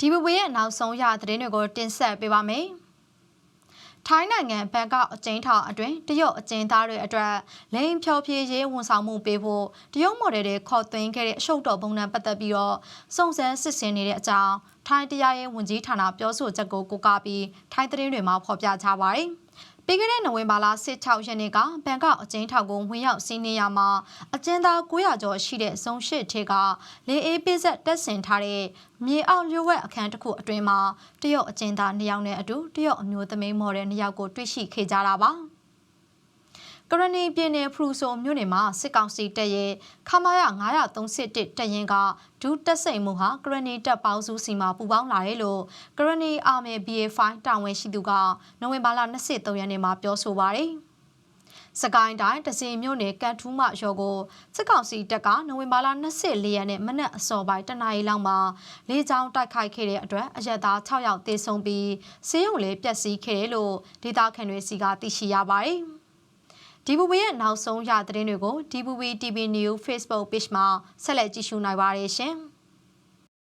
ဒီဘဝရဲ့နောက်ဆုံးရသတင်းတွေကိုတင်ဆက်ပေးပါမယ်။ထိုင်းနိုင်ငံဘန်ကောက်အကျဉ်းထောင်အတွင်းတရုတ်အကျဉ်းသားတွေအတွက်လိန်ဖြောဖြေရေးဝန်ဆောင်မှုပေးဖို့တရုတ်မော်ဒယ်တွေခေါ်သွင်းခဲ့တဲ့အရှုပ်တော်ပုံနဲ့ပတ်သက်ပြီးတော့စုံစမ်းစစ်ဆေးနေတဲ့အကြောင်းထိုင်းတရားရေးဝန်ကြီးဌာနပြောဆိုချက်ကိုကိုးကားပြီးထိုင်းသတင်းတွေမှာဖော်ပြကြပါတယ်။ ပြီးခဲ့တဲ့နိုဝင်ဘာလ16ရက်နေ့ကဘန်ကောက်အကျဉ်းထောင်ကိုဝင်ရောက်စီးနင်းရမှာအကျဉ်းသား900ကျော်ရှိတဲ့ဇုံရှိထေကလေအေးပိဆက်တက်ဆင်ထားတဲ့မြေအောက်လျှို့ဝှက်အခန်းတစ်ခုအတွင်းမှာတရုတ်အကျဉ်းသား2ယောက်နဲ့အတူတရုတ်အမျိုးသမီးမော်ဒယ်2ယောက်ကိုတွေ့ရှိခဲ့ကြတာပါ။ ကရဏီပြည်နယ်ဖရူဆိုမြို့နယ်မှာစစ်ကောင်စီတပ်ရဲ့ခမာရ931တပ်ရင်းကဒုတက်စိန်မှုဟာကရဏီတပ်ပေါင်းစုစီမှာပူပေါင်းလာတယ်လို့ကရဏီအာမေ BA5 တာဝန်ရှိသူကနိုဝင်ဘာလ23ရက်နေ့မှာပြောဆိုပါတယ်။စကိုင်းတိုင်းတစီမြို့နယ်ကန်ထူးမရော်ကိုစစ်ကောင်စီတပ်ကနိုဝင်ဘာလ24ရက်နေ့မနက်အစောပိုင်းတနာရီလောက်မှာလေကြောင်းတိုက်ခိုက်ခဲ့တဲ့အတွက်အရက်သား6ယောက်သေဆုံးပြီးဆေးရုံလေးပျက်စီးခဲ့တယ်လို့ဒေသခံတွေစီကသိရှိရပါတယ်။ DVB ရဲ့နောက်ဆုံးရသတင်းတွေကို DVB TV News Facebook Page မှာဆက်လက်ကြည့်ရှုနိုင်ပါတယ်ရှင်။